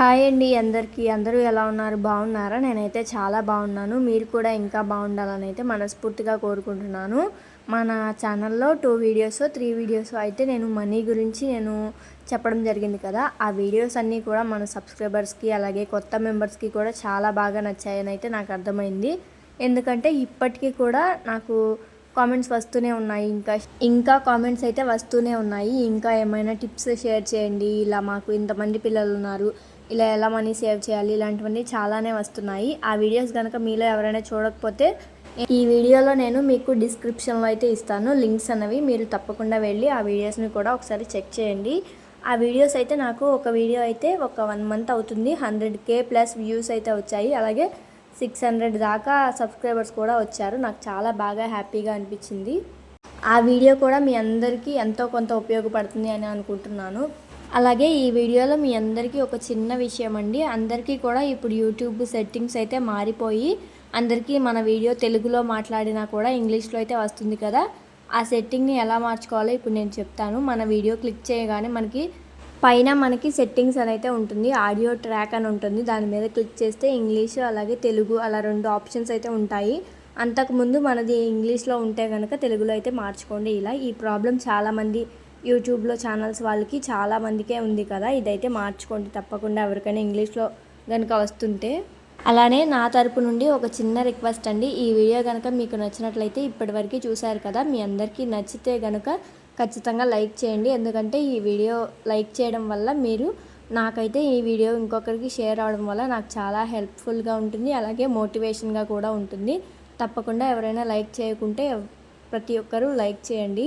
Hi అండి అందరికీ. అందరూ ఎలా ఉన్నారు? బాగున్నారా? నేనైతే చాలా బాగున్నాను. మీరు కూడా ఇంకా బాగుండాలని అయితే మనస్ఫూర్తిగా కోరుకుంటున్నాను. మన ఛానల్లో టూ వీడియోస్ త్రీ వీడియోస్ అయితే నేను మనీ గురించి నేను చెప్పడం జరిగింది కదా. ఆ వీడియోస్ అన్నీ కూడా మన సబ్స్క్రైబర్స్కి అలాగే కొత్త మెంబర్స్కి కూడా చాలా బాగా నచ్చాయని అయితే నాకు అర్థమైంది. ఎందుకంటే ఇప్పటికీ కూడా నాకు కామెంట్స్ వస్తూనే ఉన్నాయి. ఇంకా ఇంకా కామెంట్స్ అయితే వస్తూనే ఉన్నాయి. ఇంకా ఏమైనా టిప్స్ షేర్ చేయండి. ఇలా మాకు ఇంతమంది పిల్లలు ఉన్నారు. ఇలా ఎలా మనీ సేవ్ చేయాలి ఇలాంటివన్నీ చాలానే వస్తున్నాయి. ఆ వీడియోస్ కనుక మీలో ఎవరైనా చూడకపోతే ఈ వీడియోలో నేను మీకు డిస్క్రిప్షన్లో అయితే ఇస్తాను. లింక్స్ అనేవి మీరు తప్పకుండా వెళ్ళి ఆ వీడియోస్ని కూడా ఒకసారి చెక్ చేయండి. ఆ వీడియోస్ అయితే నాకు ఒక వీడియో అయితే ఒక వన్ మంత్ అవుతుంది. హండ్రెడ్ కే ప్లస్ వ్యూస్ అయితే వచ్చాయి. అలాగే సిక్స్ హండ్రెడ్ దాకా సబ్స్క్రైబర్స్ కూడా వచ్చారు. నాకు చాలా బాగా హ్యాపీగా అనిపించింది. ఆ వీడియో కూడా మీ అందరికీ ఎంతో కొంత ఉపయోగపడుతుంది అని అనుకుంటున్నాను. అలాగే ఈ వీడియోలో మీ అందరికీ ఒక చిన్న విషయం అండి. అందరికీ కూడా ఇప్పుడు యూట్యూబ్ సెట్టింగ్స్ అయితే మారిపోయి అందరికీ మన వీడియో తెలుగులో మాట్లాడినా కూడా ఇంగ్లీష్లో అయితే వస్తుంది కదా. ఆ సెట్టింగ్ని ఎలా మార్చుకోవాలో ఇప్పుడు నేను చెప్తాను. మన వీడియో క్లిక్ చేయగానే మనకి పైన మనకి సెట్టింగ్స్ అని అయితే ఉంటుంది. ఆడియో ట్రాక్ అని ఉంటుంది. దాని మీద క్లిక్ చేస్తే ఇంగ్లీష్ అలాగే తెలుగు అలా రెండు ఆప్షన్స్ అయితే ఉంటాయి. అంతకుముందు మనది ఇంగ్లీష్లో ఉంటే కనుక తెలుగులో అయితే మార్చుకోండి. ఇలా ఈ ప్రాబ్లం చాలామంది యూట్యూబ్లో ఛానల్స్ వాళ్ళకి చాలా మందికే ఉంది కదా. ఇదైతే మార్చుకోండి. తప్పకుండా ఎవరికైనా ఇంగ్లీష్లో కనుక వస్తుంటే. అలానే నా తరపు నుండి ఒక చిన్న రిక్వెస్ట్ అండి. ఈ వీడియో కనుక మీకు నచ్చినట్లయితే ఇప్పటివరకు చూశారు కదా మీ అందరికీ నచ్చితే కనుక ఖచ్చితంగా లైక్ చేయండి. ఎందుకంటే ఈ వీడియో లైక్ చేయడం వల్ల మీరు నాకైతే ఈ వీడియో ఇంకొకరికి షేర్ అవడం వల్ల నాకు చాలా హెల్ప్ఫుల్గా ఉంటుంది. అలాగే మోటివేషన్గా కూడా ఉంటుంది. తప్పకుండా ఎవరైనా లైక్ చేయకుంటే ప్రతి ఒక్కరూ లైక్ చేయండి.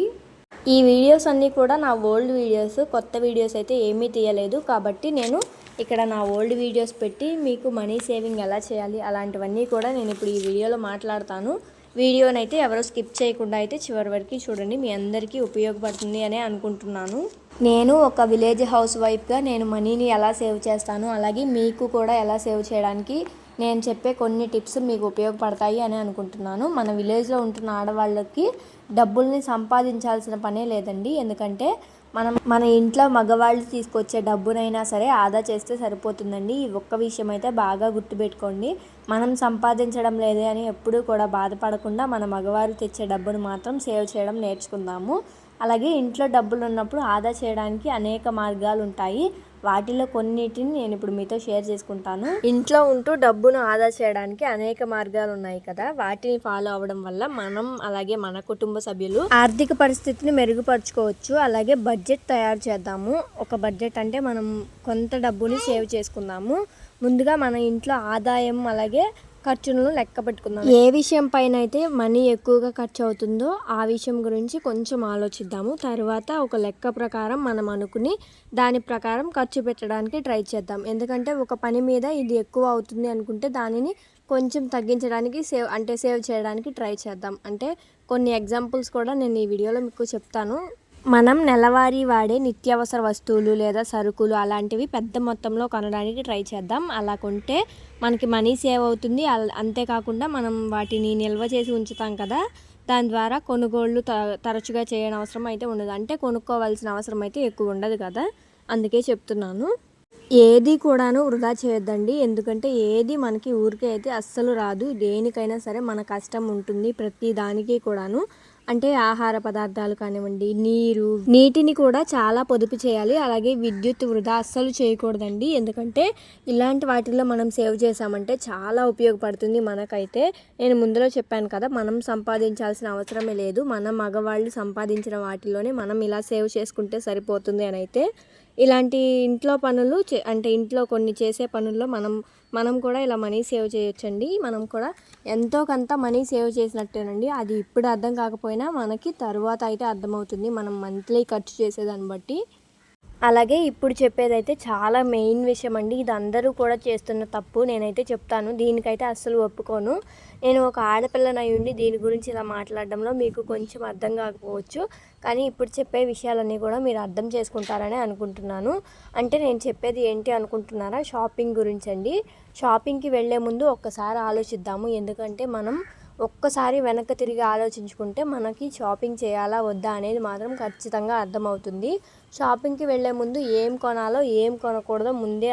ఈ వీడియోస్ అన్నీ కూడా నా ఓల్డ్ వీడియోస్ కొత్త వీడియోస్ అయితే ఏమీ తీయలేదు. కాబట్టి నేను ఇక్కడ నా ఓల్డ్ వీడియోస్ పెట్టి మీకు మనీ సేవింగ్ ఎలా చేయాలి అలాంటివన్నీ కూడా నేను ఇప్పుడు ఈ వీడియోలో మాట్లాడతాను. వీడియోనైతే ఎవరో స్కిప్ చేయకుండా అయితే చివరి వరకు చూడండి. మీ అందరికీ ఉపయోగపడుతుంది అనే అనుకుంటున్నాను. నేను ఒక విలేజ్ హౌస్ వైఫ్గా నేను మనీని ఎలా సేవ్ చేస్తాను అలాగే మీకు కూడా ఎలా సేవ్ చేయడానికి నేను చెప్పే కొన్ని టిప్స్ మీకు ఉపయోగపడతాయి అని అనుకుంటున్నాను. మన విలేజ్లో ఉంటున్న ఆడవాళ్ళకి డబ్బుల్ని సంపాదించాల్సిన పనే లేదండి. ఎందుకంటే మనం మన ఇంట్లో మగవాళ్ళు తీసుకొచ్చే డబ్బునైనా సరే ఆదా చేస్తే సరిపోతుందండి. ఈ ఒక్క విషయం అయితే బాగా గుర్తుపెట్టుకోండి. మనం సంపాదించడం లేదే అని ఎప్పుడూ కూడా బాధపడకుండా మన మగవారు తెచ్చే డబ్బును మాత్రం సేవ్ చేయడం నేర్చుకుందాము. అలాగే ఇంట్లో డబ్బులు ఉన్నప్పుడు ఆదా చేయడానికి అనేక మార్గాలు ఉంటాయి వాటిలో కొన్నిటిని నేను ఇప్పుడు మీతో షేర్ చేసుకుంటాను. ఇంట్లో ఉంటూ డబ్బును ఆదా చేయడానికి అనేక మార్గాలు ఉన్నాయి కదా. వాటిని ఫాలో అవ్వడం వల్ల మనం అలాగే మన కుటుంబ సభ్యులు ఆర్థిక పరిస్థితిని మెరుగుపరచుకోవచ్చు. అలాగే బడ్జెట్ తయారు చేద్దాము. ఒక బడ్జెట్ అంటే మనం కొంత డబ్బుని సేవ్ చేసుకుందాము. ముందుగా మన ఇంట్లో ఆదాయం అలాగే ఖర్చులను లెక్క పెట్టుకుందాం. ఏ విషయం పైన అయితే మనీ ఎక్కువగా ఖర్చు అవుతుందో ఆ విషయం గురించి కొంచెం ఆలోచిద్దాము. తర్వాత ఒక లెక్క ప్రకారం మనం అనుకుని దాని ప్రకారం ఖర్చు పెట్టడానికి ట్రై చేద్దాం. ఎందుకంటే ఒక పని మీద ఇది ఎక్కువ అవుతుంది అనుకుంటే దానిని కొంచెం తగ్గించడానికి సేవ్ అంటే సేవ్ చేయడానికి ట్రై చేద్దాం. అంటే కొన్ని ఎగ్జాంపుల్స్ కూడా నేను ఈ వీడియోలో మీకు చెప్తాను. మనం నెలవారీ వాడే నిత్యావసర వస్తువులు లేదా సరుకులు అలాంటివి పెద్ద మొత్తంలో కొనడానికి ట్రై చేద్దాం. అలా కొంటే మనకి మనీ సేవ్ అవుతుంది. అంతేకాకుండా మనం వాటిని నిల్వ చేసి ఉంచుతాం కదా. దాని ద్వారా కొనుగోళ్ళు తరచుగా చేయని అవసరం అయితే ఉండదు. అంటే కొనుక్కోవాల్సిన అవసరం అయితే ఎక్కువ ఉండదు కదా. అందుకే చెప్తున్నాను. ఏది కూడాను వృధా చేయొద్దండి. ఎందుకంటే ఏది మనకి ఊరికే అయితే అస్సలు రాదు. దేనికైనా సరే మన కష్టం ఉంటుంది ప్రతి దానికి కూడాను. అంటే ఆహార పదార్థాలు కానివ్వండి నీరు నీటిని కూడా చాలా పొదుపు చేయాలి. అలాగే విద్యుత్ వృధా అస్సలు చేయకూడదండి. ఎందుకంటే ఇలాంటి వాటిల్లో మనం సేవ్ చేసామంటే చాలా ఉపయోగపడుతుంది మనకైతే. నేను ముందులో చెప్పాను కదా మనం సంపాదించాల్సిన అవసరమే లేదు. మన మగవాళ్ళు సంపాదించిన వాటిలోనే మనం ఇలా సేవ్ చేసుకుంటే సరిపోతుంది అని అయితే. ఇలాంటి ఇంట్లో పనులు అంటే ఇంట్లో కొన్ని చేసే పనుల్లో మనం మనం కూడా ఇలా మనీ సేవ్ చేయొచ్చండి. మనం కూడా ఎంతో కొంత మనీ సేవ్ చేసినట్టేనండి. అది ఇప్పుడు అర్థం కాకపోయినా మనకి తర్వాత అయితే అర్థమవుతుంది. మనం మంత్లీ ఖర్చు చేసేదాన్ని బట్టి. అలాగే ఇప్పుడు చెప్పేదైతే చాలా మెయిన్ విషయం అండి ఇది అందరూ కూడా చేస్తున్న తప్పు నేనైతే చెప్తాను. దీనికైతే అస్సలు ఒప్పుకోను. నేను ఒక ఆడపిల్లనై ఉండి దీని గురించి ఇలా మాట్లాడడంలో మీకు కొంచెం అర్థం కాకపోవచ్చు. కానీ ఇప్పుడు చెప్పే విషయాలన్నీ కూడా మీరు అర్థం చేసుకుంటారని అనుకుంటున్నాను. అంటే నేను చెప్పేది ఏంటి అనుకుంటున్నారా? షాపింగ్ గురించి అండి. షాపింగ్కి వెళ్ళే ముందు ఒక్కసారి ఆలోచిద్దాము. ఎందుకంటే మనం ఒక్కసారి వెనక్కి తిరిగి ఆలోచించుకుంటే మనకి షాపింగ్ చేయాలా వద్దా అనేది మాత్రం ఖచ్చితంగా అర్థమవుతుంది. షాపింగ్కి వెళ్ళే ముందు ఏం కొనాలో ఏం కొనకూడదో ముందే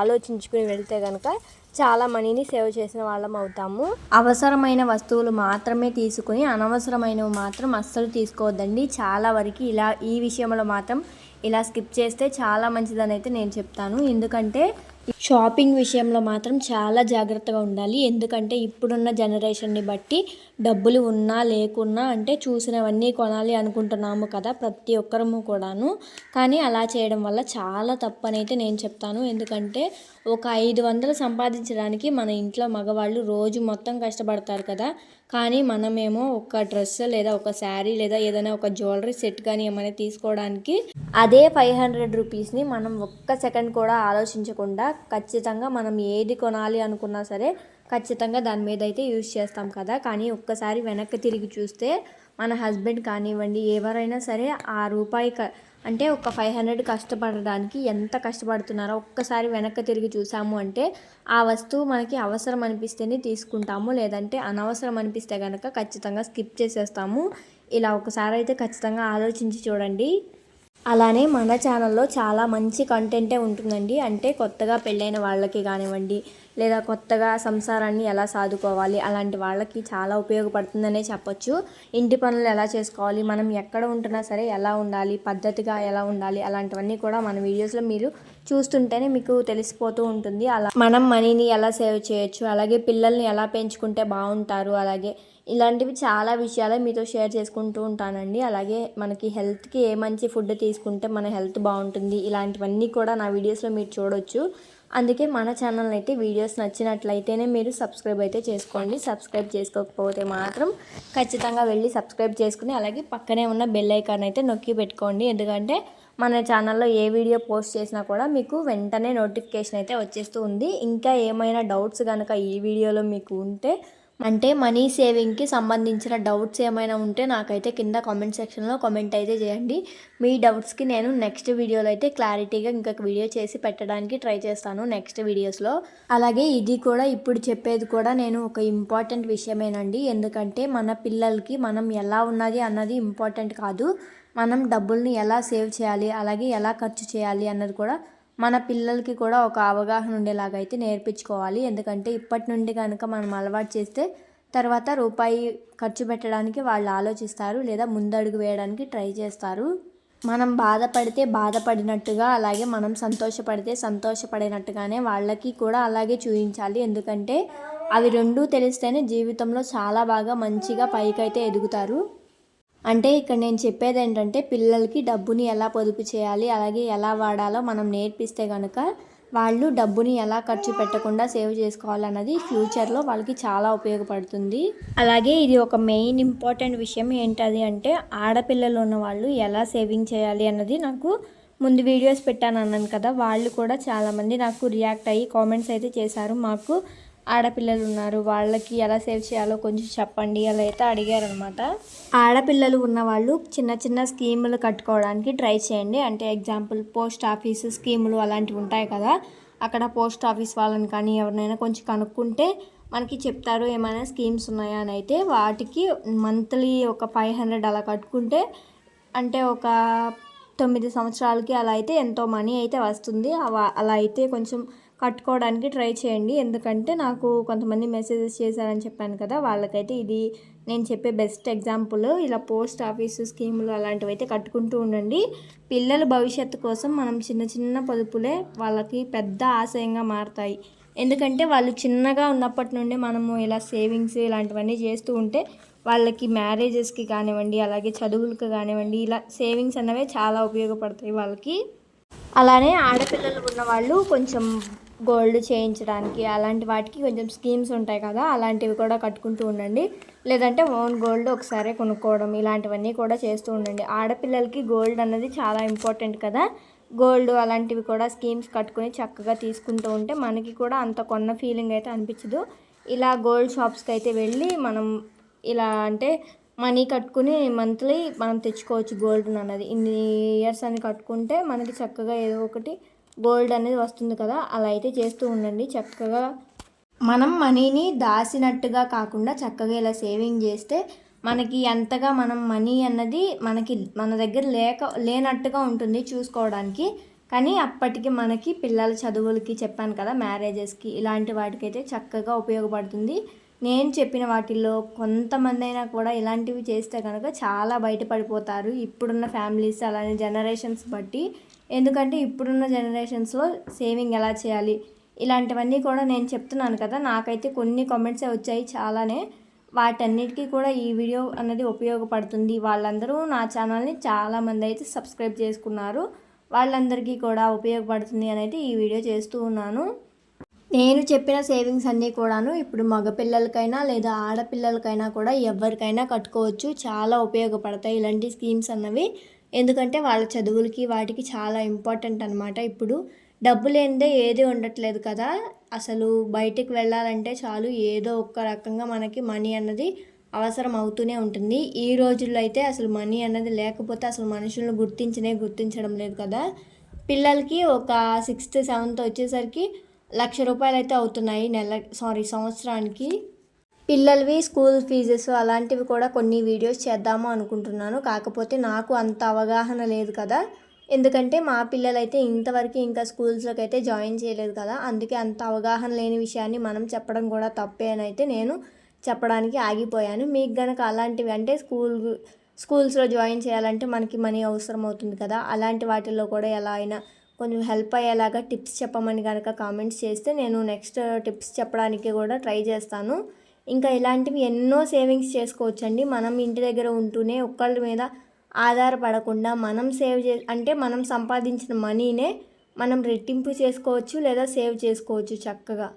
ఆలోచించుకుని వెళ్తే కనుక చాలా మనీని సేవ్ చేసిన వాళ్ళం అవుతాము. అవసరమైన వస్తువులు మాత్రమే తీసుకుని అనవసరమైనవి మాత్రం అస్సలు తీసుకోవద్దండి. చాలా వరకు ఇలా ఈ విషయంలో మాత్రం ఇలా స్కిప్ చేస్తే చాలా మంచిదని అయితే నేను చెప్తాను. ఎందుకంటే షాపింగ్ విషయంలో మాత్రం చాలా జాగ్రత్తగా ఉండాలి. ఎందుకంటే ఇప్పుడున్న జనరేషన్ని బట్టి డబ్బులు ఉన్నా లేకున్నా అంటే చూసినవన్నీ కొనాలి అనుకుంటున్నాము కదా ప్రతి ఒక్కరము కూడాను. కానీ అలా చేయడం వల్ల చాలా తప్పనైతే నేను చెప్తాను. ఎందుకంటే ఒక ఐదు వందలు సంపాదించడానికి మన ఇంట్లో మగవాళ్ళు రోజు మొత్తం కష్టపడతారు కదా. కానీ మనమేమో ఒక డ్రెస్ లేదా ఒక శారీ లేదా ఏదైనా ఒక జ్యువెలరీ సెట్ కానీ ఏమైనా తీసుకోవడానికి అదే ఫైవ్ హండ్రెడ్ రూపీస్ని మనం ఒక్క సెకండ్ కూడా ఆలోచించకుండా ఖచ్చితంగా మనం ఏది కొనాలి అనుకున్నా సరే ఖచ్చితంగా దాని మీద అయితే యూజ్ చేస్తాం కదా. కానీ ఒక్కసారి వెనక్కి తిరిగి చూస్తే మన హస్బెండ్ కానివ్వండి ఎవరైనా సరే ఆ రూపాయి క అంటే ఒక ఫైవ్ హండ్రెడ్ కష్టపడడానికి ఎంత కష్టపడుతున్నారో ఒక్కసారి వెనక్కి తిరిగి చూసాము అంటే ఆ వస్తువు మనకి అవసరం అనిపిస్తేనే తీసుకుంటాము. లేదంటే అనవసరం అనిపిస్తే కనుక ఖచ్చితంగా స్కిప్ చేసేస్తాము. ఇలా ఒకసారి అయితే ఖచ్చితంగా ఆలోచించి చూడండి. అలానే మన ఛానల్లో చాలా మంచి కంటెంటే ఉంటుందండి. అంటే కొత్తగా పెళ్ళైన వాళ్ళకి కానివ్వండి లేదా కొత్తగా సంసారాన్ని ఎలా సాదుకోవాలి అలాంటి వాళ్ళకి చాలా ఉపయోగపడుతుందనే చెప్పొచ్చు. ఇంటి పనులు ఎలా చేసుకోవాలి మనం ఎక్కడ ఉంటున్నా సరే ఎలా ఉండాలి పద్ధతిగా ఎలా ఉండాలి అలాంటివన్నీ కూడా మన వీడియోస్లో మీరు చూస్తుంటేనే మీకు తెలిసిపోతూ ఉంటుంది. అలా మనం మనీని ఎలా సేవ్ చేయొచ్చు అలాగే పిల్లల్ని ఎలా పెంచుకుంటే బాగుంటారు అలాగే ఇలాంటివి చాలా విషయాలు మీతో షేర్ చేసుకుంటూ ఉంటానండి. అలాగే మనకి హెల్త్కి ఏ మంచి ఫుడ్ తీసుకుంటే మన హెల్త్ బాగుంటుంది. ఇలాంటివన్నీ కూడా నా వీడియోస్లో మీరు చూడొచ్చు. అందుకే మన ఛానల్ అయితే వీడియోస్ నచ్చినట్లయితేనే మీరు సబ్స్క్రైబ్ అయితే చేసుకోండి. సబ్స్క్రైబ్ చేసుకోకపోతే మాత్రం ఖచ్చితంగా వెళ్ళి సబ్స్క్రైబ్ చేసుకుని అలాగే పక్కనే ఉన్న బెల్ ఐకాన్ అయితే నొక్కి పెట్టుకోండి. ఎందుకంటే మన ఛానల్లో ఏ వీడియో పోస్ట్ చేసినా కూడా మీకు వెంటనే నోటిఫికేషన్ అయితే వచ్చేస్తూ ఉంది. ఇంకా ఏమైనా డౌట్స్ కనుక ఈ వీడియోలో మీకు ఉంటే అంటే మనీ సేవింగ్కి సంబంధించిన డౌట్స్ ఏమైనా ఉంటే నాకైతే కింద కామెంట్ సెక్షన్లో కామెంట్ అయితే చేయండి. మీ డౌట్స్కి నేను నెక్స్ట్ వీడియోలో అయితే క్లారిటీగా ఇంకొక వీడియో చేసి పెట్టడానికి ట్రై చేస్తాను నెక్స్ట్ వీడియోస్లో. అలాగే ఇది కూడా ఇప్పుడు చెప్పేది కూడా నేను ఒక ఇంపార్టెంట్ విషయమేనండి. ఎందుకంటే మన పిల్లలకి మనం ఎలా ఉన్నది అన్నది ఇంపార్టెంట్ కాదు. మనం డబ్బుల్ని ఎలా సేవ్ చేయాలి అలాగే ఎలా ఖర్చు చేయాలి అన్నది కూడా మన పిల్లలకి కూడా ఒక అవగాహన ఉండేలాగా అయితే నేర్పించుకోవాలి. ఎందుకంటే ఇప్పటి నుండి కనుక మనం అలవాటు చేస్తే తర్వాత రూపాయి ఖర్చు పెట్టడానికి వాళ్ళు ఆలోచిస్తారు లేదా ముందడుగు వేయడానికి ట్రై చేస్తారు. మనం బాధపడితే బాధపడినట్టుగా అలాగే మనం సంతోషపడితే సంతోషపడినట్టుగానే వాళ్ళకి కూడా అలాగే చూపించాలి ఎందుకంటే అవి రెండూ తెలిస్తేనే జీవితంలో చాలా బాగా మంచిగా పైకైతే ఎదుగుతారు. అంటే ఇక్కడ నేను చెప్పేది ఏంటంటే పిల్లలకి డబ్బుని ఎలా పొదుపు చేయాలి అలాగే ఎలా వాడాలో మనం నేర్పిస్తే కనుక వాళ్ళు డబ్బుని ఎలా ఖర్చు పెట్టకుండా సేవ్ చేసుకోవాలన్నది ఫ్యూచర్లో వాళ్ళకి చాలా ఉపయోగపడుతుంది. అలాగే ఇది ఒక మెయిన్ ఇంపార్టెంట్ విషయం ఏంటది అంటే ఆడపిల్లలు ఉన్న వాళ్ళు ఎలా సేవింగ్ చేయాలి అన్నది నాకు ముందు వీడియోస్ పెట్టాను అన్నాను కదా వాళ్ళు కూడా చాలామంది నాకు రియాక్ట్ అయ్యి కామెంట్స్ అయితే చేశారు. మాకు ఆడపిల్లలు ఉన్నారు వాళ్ళకి ఎలా సేవ్ చేయాలో కొంచెం చెప్పండి అలా అయితే అడిగారనమాట. ఆడపిల్లలు ఉన్నవాళ్ళు చిన్న చిన్న స్కీములు కట్టుకోవడానికి ట్రై చేయండి. అంటే ఎగ్జాంపుల్ పోస్ట్ ఆఫీస్ స్కీములు అలాంటివి ఉంటాయి కదా అక్కడ పోస్ట్ ఆఫీస్ వాళ్ళని కానీ ఎవరినైనా కొంచెం కనుక్కుంటే మనకి చెప్తారు ఏమైనా స్కీమ్స్ ఉన్నాయా అని అయితే. వాటికి మంత్లీ ఒక ఫైవ్ హండ్రెడ్ అలా కట్టుకుంటే అంటే ఒక తొమ్మిది సంవత్సరాలకి అలా అయితే ఎంతో మనీ అయితే వస్తుంది. అలా అయితే కొంచెం కట్టుకోవడానికి ట్రై చేయండి. ఎందుకంటే నాకు కొంతమంది మెసేజెస్ చేశారని చెప్పాను కదా వాళ్ళకైతే ఇది నేను చెప్పే బెస్ట్ ఎగ్జాంపుల్. ఇలా పోస్ట్ ఆఫీస్ స్కీములు అలాంటివి అయితే కట్టుకుంటూ ఉండండి. పిల్లల భవిష్యత్తు కోసం మనం చిన్న చిన్న పొదుపులే వాళ్ళకి పెద్ద ఆశయంగా మారుతాయి. ఎందుకంటే వాళ్ళు చిన్నగా ఉన్నప్పటి నుండి మనము ఇలా సేవింగ్స్ ఇలాంటివన్నీ చేస్తూ ఉంటే వాళ్ళకి మ్యారేజెస్కి కానివ్వండి అలాగే చదువులకు కానివ్వండి ఇలా సేవింగ్స్ అనేవి చాలా ఉపయోగపడతాయి వాళ్ళకి. అలానే ఆడపిల్లలు ఉన్న వాళ్ళు కొంచెం గోల్డ్ చేయించడానికి అలాంటి వాటికి కొంచెం స్కీమ్స్ ఉంటాయి కదా అలాంటివి కూడా కట్టుకుంటూ ఉండండి. లేదంటే ఓన్ గోల్డ్ ఒకసారి కొనుక్కోవడం ఇలాంటివన్నీ కూడా చేస్తూ ఉండండి. ఆడపిల్లలకి గోల్డ్ అన్నది చాలా ఇంపార్టెంట్ కదా. గోల్డ్ అలాంటివి కూడా స్కీమ్స్ కట్టుకొని చక్కగా తీసుకుంటూ ఉంటే మనకి కూడా అంత కొన్న ఫీలింగ్ అయితే అనిపించదు. ఇలా గోల్డ్ షాప్స్కి అయితే వెళ్ళి మనం ఇలా అంటే మనీ కట్టుకుని మంత్లీ మనం తెచ్చుకోవచ్చు గోల్డ్ అన్నది. ఇన్ని ఇయర్స్ అని కట్టుకుంటే మనకి చక్కగా ఏదో ఒకటి గోల్డ్ అనేది వస్తుంది కదా అలా అయితే చేస్తూ ఉండండి. చక్కగా మనం మనీని దాసినట్టుగా కాకుండా చక్కగా ఇలా సేవింగ్ చేస్తే మనకి ఎంతగా మనం మనీ అన్నది మనకి మన దగ్గర లేక లేనట్టుగా ఉంటుంది చూసుకోవడానికి. కానీ అప్పటికి మనకి పిల్లల చదువులకి చెప్పాను కదా మ్యారేజెస్కి ఇలాంటి వాటికైతే చక్కగా ఉపయోగపడుతుంది. నేను చెప్పిన వాటిల్లో కొంతమంది అయినా కూడా ఇలాంటివి చేస్తే కనుక చాలా బయటపడిపోతారు. ఇప్పుడున్న ఫ్యామిలీస్ అలానే జనరేషన్స్ బట్టి ఎందుకంటే ఇప్పుడున్న జనరేషన్స్లో సేవింగ్ ఎలా చేయాలి? ఇలాంటివన్నీ కూడా నేను చెప్తున్నాను కదా. నాకైతే కొన్ని కామెంట్సే వచ్చాయి చాలానే. వాటన్నిటికీ కూడా ఈ వీడియో అనేది ఉపయోగపడుతుంది. వాళ్ళందరూ నా ఛానల్ని చాలామంది అయితే సబ్స్క్రైబ్ చేసుకున్నారు. వాళ్ళందరికీ కూడా ఉపయోగపడుతుంది అని అయితే ఈ వీడియో చేస్తూ ఉన్నాను. నేను చెప్పిన సేవింగ్స్ అన్నీ కూడాను ఇప్పుడు మగపిల్లలకైనా లేదా ఆడపిల్లలకైనా కూడా ఎవరికైనా కట్టుకోవచ్చు. చాలా ఉపయోగపడతాయి ఇలాంటి స్కీమ్స్ అన్నవి. ఎందుకంటే వాళ్ళ చదువులకి వాటికి చాలా ఇంపార్టెంట్ అనమాట ఇప్పుడు డబ్బు లేనిదే ఏది ఉండట్లేదు కదా. అసలు బయటికి వెళ్ళాలంటే చాలు ఏదో ఒక్క రకంగా మనకి మనీ అన్నది అవసరం అవుతూనే ఉంటుంది. ఈ రోజుల్లో అయితే అసలు మనీ అన్నది లేకపోతే అసలు మనుషులను గుర్తించనే గుర్తించడం లేదు కదా. పిల్లలకి ఒక సిక్స్త్ సెవెంత్ వచ్చేసరికి లక్ష రూపాయలు అయితే అవుతున్నాయి నెల సారీ సంవత్సరానికి. పిల్లలవి స్కూల్ ఫీజెస్ అలాంటివి కూడా కొన్ని వీడియోస్ చేద్దాము అనుకుంటున్నాను. కాకపోతే నాకు అంత అవగాహన లేదు కదా. ఎందుకంటే మా పిల్లలైతే ఇంతవరకు ఇంకా స్కూల్స్లోకి అయితే జాయిన్ చేయలేదు కదా. అందుకే అంత అవగాహన లేని విషయాన్ని మనం చెప్పడం కూడా తప్పే అని అయితే నేను చెప్పడానికి ఆగిపోయాను. మీకు గనక అలాంటివి అంటే స్కూల్ స్కూల్స్లో జాయిన్ చేయాలంటే మనకి మనీ అవసరం అవుతుంది కదా. అలాంటి వాటిల్లో కూడా ఎలా అయినా కొంచెం హెల్ప్ అయ్యేలాగా టిప్స్ చెప్పమని కనుక కామెంట్స్ చేస్తే నేను నెక్స్ట్ టిప్స్ చెప్పడానికి కూడా ట్రై చేస్తాను. ఇంకా ఇలాంటివి ఎన్నో సేవింగ్స్ చేసుకోవచ్చండి. మనం ఇంటి దగ్గర ఉంటూనే ఒకళ్ళ మీద ఆధారపడకుండా మనం సేవ్ చే అంటే మనం సంపాదించిన మనీనే మనం రెట్టింపు చేసుకోవచ్చు లేదా సేవ్ చేసుకోవచ్చు చక్కగా.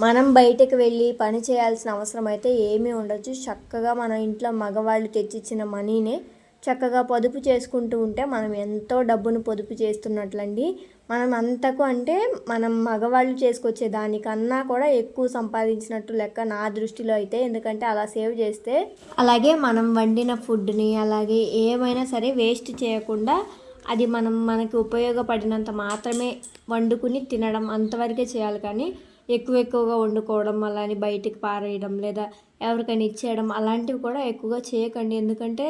మనం బయటకు వెళ్ళి పని చేయాల్సిన అవసరం అయితే ఏమీ ఉండొచ్చు. చక్కగా మన ఇంట్లో మగవాళ్ళు తెచ్చిచ్చిన మనీనే చక్కగా పొదుపు చేసుకుంటూ ఉంటే మనం ఎంతో డబ్బును పొదుపు చేస్తున్నట్లండి. మనం అంతకు అంటే మనం మగవాళ్ళు చేసుకొచ్చే దానికన్నా కూడా ఎక్కువ సంపాదించినట్టు లెక్క నా దృష్టిలో అయితే. ఎందుకంటే అలా సేవ్ చేస్తే అలాగే మనం వండిన ఫుడ్ని అలాగే ఏమైనా సరే వేస్ట్ చేయకుండా అది మనం మనకి ఉపయోగపడినంత మాత్రమే వండుకుని తినడం అంతవరకే చేయాలి. కానీ ఎక్కువ ఎక్కువగా వండుకోవడం అలానే బయటికి పారేయడం లేదా ఎవరికైనా ఇచ్చేయడం అలాంటివి కూడా ఎక్కువగా చేయకండి. ఎందుకంటే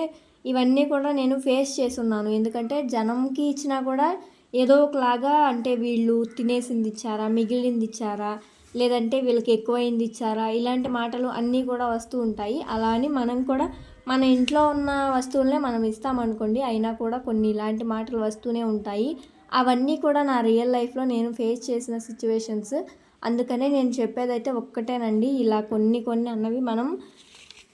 ఇవన్నీ కూడా నేను ఫేస్ చేస్తున్నాను. ఎందుకంటే జనంకి ఇచ్చినా కూడా ఏదో ఒకలాగా అంటే వీళ్ళు తినేసింది ఇచ్చారా మిగిలింది ఇచ్చారా లేదంటే వీళ్ళకి ఎక్కువైంది ఇచ్చారా ఇలాంటి మాటలు అన్నీ కూడా వస్తూ ఉంటాయి. అలా అని మనం కూడా మన ఇంట్లో ఉన్న వస్తువులనే మనం ఇస్తామనుకోండి అయినా కూడా కొన్ని ఇలాంటి మాటలు వస్తూనే ఉంటాయి. అవన్నీ కూడా నా రియల్ లైఫ్లో నేను ఫేస్ చేసిన సిచ్యువేషన్స్. అందుకనే నేను చెప్పేదైతే ఒక్కటేనండి. ఇలా కొన్ని కొన్ని అన్నవి మనం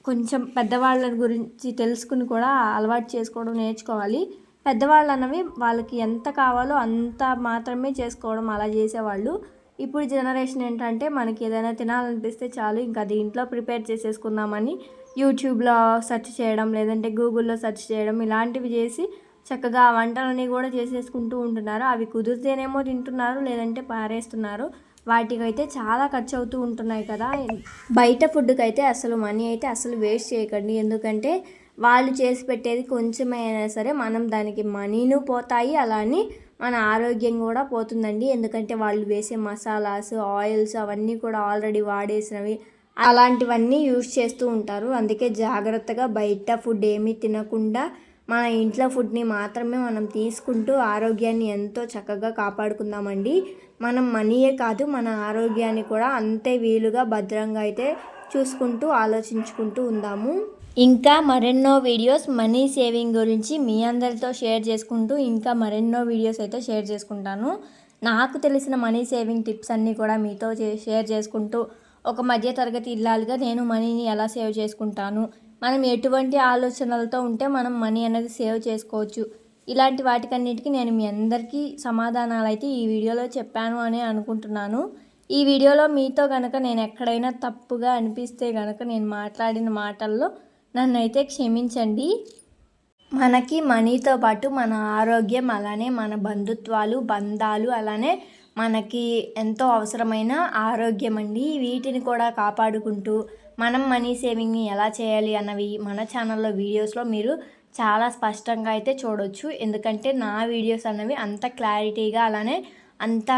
కొంచెం పెద్దవాళ్ళ గురించి తెలుసుకుని కూడా అలవాటు చేసుకోవడం నేర్చుకోవాలి. పెద్దవాళ్ళు అన్నవి వాళ్ళకి ఎంత కావాలో అంత మాత్రమే చేసుకోవడం అలా చేసేవాళ్ళు. ఇప్పుడు జనరేషన్ ఏంటంటే మనకి ఏదైనా తినాలనిపిస్తే చాలు ఇంకా అది ఇంట్లో ప్రిపేర్ చేసేసుకుందామని యూట్యూబ్లో సెర్చ్ చేయడం లేదంటే గూగుల్లో సెర్చ్ చేయడం ఇలాంటివి చేసి చక్కగా వంటలని కూడా చేసేసుకుంటూ ఉంటున్నారు. అవి కుదిరితేనేమో తింటున్నారు లేదంటే పారేస్తున్నారు. వాటికైతే చాలా ఖర్చు అవుతూ ఉంటున్నాయి కదా. బయట ఫుడ్కి అయితే అసలు మనీ అయితే అసలు వేస్ట్ చేయకండి. ఎందుకంటే వాళ్ళు చేసి పెట్టేది కొంచెమైనా సరే మనం దానికి మనీను పోతాయి అలానే మన ఆరోగ్యం కూడా పోతుందండి. ఎందుకంటే వాళ్ళు వేసే మసాలాస్ ఆయిల్స్ అవన్నీ కూడా ఆల్రెడీ వాడేసినవి. అలాంటివన్నీ యూజ్ చేస్తూ ఉంటారు. అందుకే జాగ్రత్తగా బయట ఫుడ్ ఏమీ తినకుండా మన ఇంట్లో ఫుడ్ని మాత్రమే మనం తీసుకుంటూ ఆరోగ్యాన్ని ఎంతో చక్కగా కాపాడుకుందామండి. మనం మనీయే కాదు మన ఆరోగ్యాన్ని కూడా అంతే వీలుగా భద్రంగా అయితే చూసుకుంటూ ఆలోచించుకుంటూ ఉందాము. ఇంకా మరెన్నో వీడియోస్ మనీ సేవింగ్ గురించి మీ అందరితో షేర్ చేసుకుంటూ ఇంకా మరెన్నో వీడియోస్ అయితే షేర్ చేసుకుంటాను. నాకు తెలిసిన మనీ సేవింగ్ టిప్స్ అన్నీ కూడా మీతో షేర్ చేసుకుంటూ ఒక మధ్య తరగతి ఇల్లాలుగా నేను మనీని ఎలా సేవ్ చేసుకుంటాను? మనం ఎటువంటి ఆలోచనలతో ఉంటే మనం మనీ అనేది సేవ్ చేసుకోవచ్చు. ఇలాంటి వాటికన్నిటికీ నేను మీ అందరికీ సమాధానాలు అయితే ఈ వీడియోలో చెప్పాను అని అనుకుంటున్నాను. ఈ వీడియోలో మీతో కనుక నేను ఎక్కడైనా తప్పుగా అనిపిస్తే కనుక నేను మాట్లాడిన మాటల్లో నన్ను అయితే క్షమించండి. మనకి మనీతో పాటు మన ఆరోగ్యం అలానే మన బంధుత్వాలు బంధాలు అలానే మనకి ఎంతో అవసరమైన ఆరోగ్యం అండి. వీటిని కూడా కాపాడుకుంటూ మనం మనీ సేవింగ్ని ఎలా చేయాలి అన్నవి మన ఛానల్లో వీడియోస్లో మీరు చాలా స్పష్టంగా అయితే చూడొచ్చు. ఎందుకంటే నా వీడియోస్ అన్నవి అంత క్లారిటీగా అలానే అంత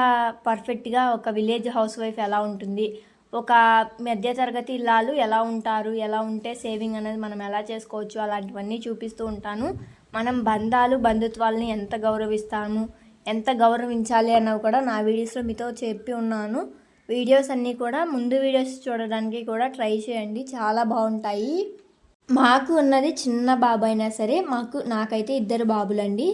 పర్ఫెక్ట్గా ఒక విలేజ్ హౌస్ వైఫ్ ఎలా ఉంటుంది ఒక మధ్యతరగతి ఇల్లాలు ఎలా ఉంటారు ఎలా ఉంటే సేవింగ్ అనేది మనం ఎలా చేసుకోవచ్చు అలాంటివన్నీ చూపిస్తూ ఉంటాను. మనం బంధాలు బంధుత్వాలని ఎంత గౌరవిస్తాము ఎంత గౌరవించాలి అన్నవి కూడా నా వీడియోస్లో మీతో చెప్పి ఉన్నాను. వీడియోస్ అన్నీ కూడా ముందు వీడియోస్ చూడడానికి కూడా ట్రై చేయండి చాలా బాగుంటాయి. మాకు ఉన్నది చిన్న బాబు అయినా సరే మాకు నాకైతే ఇద్దరు బాబులండి.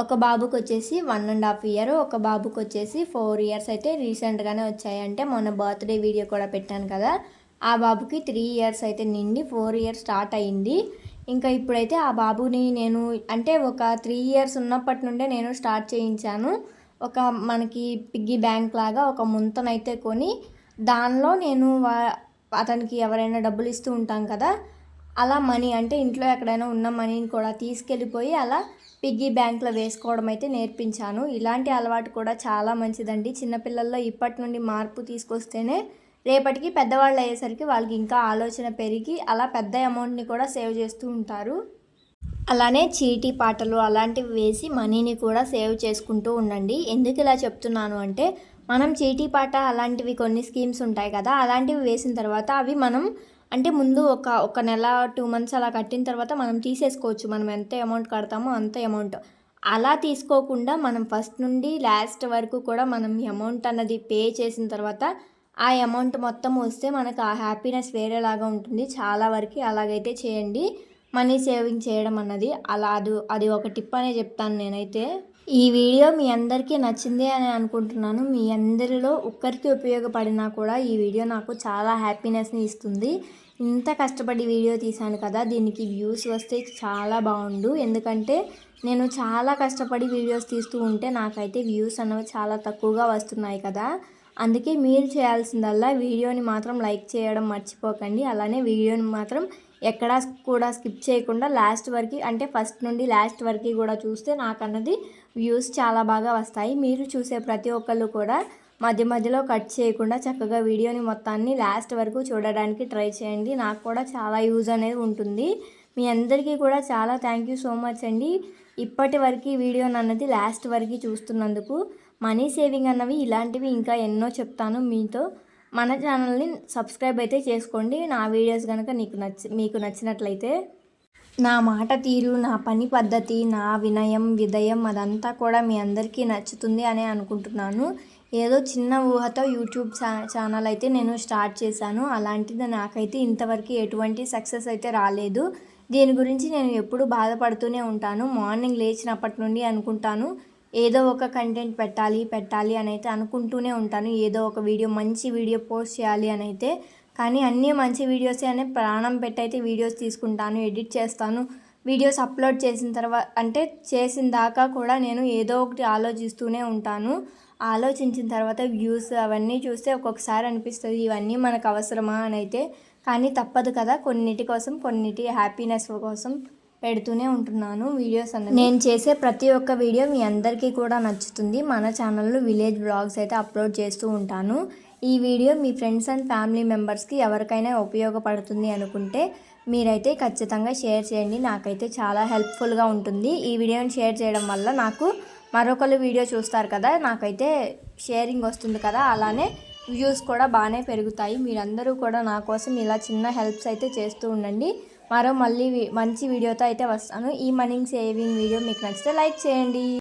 ఒక బాబుకి వచ్చేసి వన్ అండ్ హాఫ్ ఇయర్ ఒక బాబుకి వచ్చేసి ఫోర్ ఇయర్స్ అయితే రీసెంట్గానే వచ్చాయి. అంటే మొన్న బర్త్డే వీడియో కూడా పెట్టాను కదా ఆ బాబుకి త్రీ ఇయర్స్ అయితే నిండి ఫోర్ ఇయర్స్ స్టార్ట్ అయ్యింది ఇంకా ఇప్పుడైతే ఆ బాబుని నేను అంటే ఒక త్రీ ఇయర్స్ ఉన్నప్పటి నుండే నేను స్టార్ట్ చేయించాను. ఒక మనకి పిగ్గీ బ్యాంక్ లాగా ఒక ముంతనైతే కొని దానిలో నేను అతనికి ఎవరైనా డబ్బులు ఇస్తూ ఉంటాం కదా అలా మనీ అంటే ఇంట్లో ఎక్కడైనా ఉన్న మనీని కూడా తీసుకెళ్ళిపోయి అలా పిగ్గీ బ్యాంక్లో వేసుకోవడం అయితే నేర్పించాను. ఇలాంటి అలవాటు కూడా చాలా మంచిదండి. చిన్నపిల్లల్లో ఇప్పటి నుండి మార్పు తీసుకొస్తేనే రేపటికి పెద్దవాళ్ళు అయ్యేసరికి వాళ్ళకి ఇంకా ఆలోచన పెరిగి అలా పెద్ద అమౌంట్ని కూడా సేవ్ చేస్తూ ఉంటారు. అలానే చీటీ పాటలు అలాంటివి వేసి మనీని కూడా సేవ్ చేసుకుంటూ ఉండండి. ఎందుకు ఇలా చెప్తున్నాను అంటే మనం చీటీ పాట అలాంటివి కొన్ని స్కీమ్స్ ఉంటాయి కదా అలాంటివి వేసిన తర్వాత అవి మనం అంటే ముందు ఒక ఒక నెల టూ మంత్స్ అలా కట్టిన తర్వాత మనం తీసేసుకోవచ్చు. మనం ఎంత అమౌంట్ కడతామో అంత అమౌంట్. అలా తీసుకోకుండా మనం ఫస్ట్ నుండి లాస్ట్ వరకు కూడా మనం అమౌంట్ అన్నది పే చేసిన తర్వాత ఆ అమౌంట్ మొత్తం వస్తే మనకు ఆ హ్యాపీనెస్ వేరేలాగా ఉంటుంది. చాలా వరకు అలాగైతే చేయండి. మనీ సేవింగ్ చేయడం అన్నది అలా అది అది ఒక టిప్ అనే చెప్తాను నేనైతే. ఈ వీడియో మీ అందరికీ నచ్చింది అని అనుకుంటున్నాను. మీ అందరిలో ఒక్కరికి ఉపయోగపడినా కూడా ఈ వీడియో నాకు చాలా హ్యాపీనెస్ని ఇస్తుంది. ఇంత కష్టపడి వీడియో తీశాను కదా దీనికి వ్యూస్ వస్తే చాలా బాగుండు. ఎందుకంటే నేను చాలా కష్టపడి వీడియోస్ తీస్తూ ఉంటే నాకైతే వ్యూస్ అనేవి చాలా తక్కువగా వస్తున్నాయి కదా. అందుకే మీరు చేయాల్సిందల్లా వీడియోని మాత్రం లైక్ చేయడం మర్చిపోకండి. అలానే వీడియోని మాత్రం ఎక్కడా కూడా స్కిప్ చేయకుండా లాస్ట్ వరకు అంటే ఫస్ట్ నుండి లాస్ట్ వరకు కూడా చూస్తే నాకు అన్నది వ్యూస్ చాలా బాగా వస్తాయి. మీరు చూసే ప్రతి ఒక్కళ్ళు కూడా మధ్య మధ్యలో కట్ చేయకుండా చక్కగా వీడియోని మొత్తాన్ని లాస్ట్ వరకు చూడడానికి ట్రై చేయండి. నాకు కూడా చాలా యూజ్ అనేది ఉంటుంది. మీ అందరికీ కూడా చాలా థ్యాంక్ యూ సో మచ్ అండి. ఇప్పటి వరకు వీడియోని అన్నది లాస్ట్ వరకు చూస్తున్నందుకు మనీ సేవింగ్ అన్నవి ఇలాంటివి ఇంకా ఎన్నో చెప్తాను మీతో. మన ఛానల్ని సబ్స్క్రైబ్ అయితే చేసుకోండి. నా వీడియోస్ కనుక నీకు నచ్చి మీకు నచ్చినట్లయితే నా మాట తీరు నా పని పద్ధతి నా వినయం విదయం అదంతా కూడా మీ అందరికీ నచ్చుతుంది అని అనుకుంటున్నాను. ఏదో చిన్న ఊహతో యూట్యూబ్ ఛానల్ అయితే నేను స్టార్ట్ చేశాను. అలాంటిది నాకైతే ఇంతవరకు ఎటువంటి సక్సెస్ అయితే రాలేదు. దీని గురించి నేను ఎప్పుడు బాధపడుతూనే ఉంటాను. మార్నింగ్ లేచినప్పటి నుండి అనుకుంటాను. ఏదో ఒక కంటెంట్ పెట్టాలి పెట్టాలి అని అయితే అనుకుంటూనే ఉంటాను. ఏదో ఒక వీడియో మంచి వీడియో పోస్ట్ చేయాలి అని అయితే కానీ అన్నీ మంచి వీడియోసే అనే ప్రాణం పెట్టయితే వీడియోస్ తీసుకుంటాను ఎడిట్ చేస్తాను. వీడియోస్ అప్లోడ్ చేసిన తర్వాత అంటే చేసిన దాకా కూడా నేను ఏదో ఒకటి ఆలోచిస్తూనే ఉంటాను. ఆలోచించిన తర్వాత వ్యూస్ అవన్నీ చూస్తే ఒక్కొక్కసారి అనిపిస్తుంది ఇవన్నీ మనకు అవసరమా అని అయితే కానీ తప్పదు కదా కొన్నిటి కోసం కొన్నిటి హ్యాపీనెస్ కోసం పెడుతూనే ఉంటున్నాను వీడియోస్ అన్నది నేను చేసే ప్రతి ఒక్క వీడియో మీ అందరికీ కూడా నచ్చుతుంది. మన ఛానల్లో విలేజ్ బ్లాగ్స్ అయితే అప్లోడ్ చేస్తూ ఉంటాను. ఈ వీడియో మీ ఫ్రెండ్స్ అండ్ ఫ్యామిలీ మెంబర్స్కి ఎవరికైనా ఉపయోగపడుతుంది అనుకుంటే మీరైతే ఖచ్చితంగా షేర్ చేయండి. నాకైతే చాలా హెల్ప్ఫుల్గా ఉంటుంది. ఈ వీడియోని షేర్ చేయడం వల్ల నాకు మరొకరు వీడియో చూస్తారు కదా నాకైతే షేరింగ్ వస్తుంది కదా అలానే వ్యూస్ కూడా బాగానే పెరుగుతాయి. మీరందరూ కూడా నా కోసం ఇలా చిన్న హెల్ప్స్ అయితే చేస్తూ ఉండండి. మరో మళ్ళీ మంచి వీడియోతో అయితే వస్తాను. ఈ మనీ సేవింగ్ వీడియో మీకు నచ్చితే లైక్ చేయండి.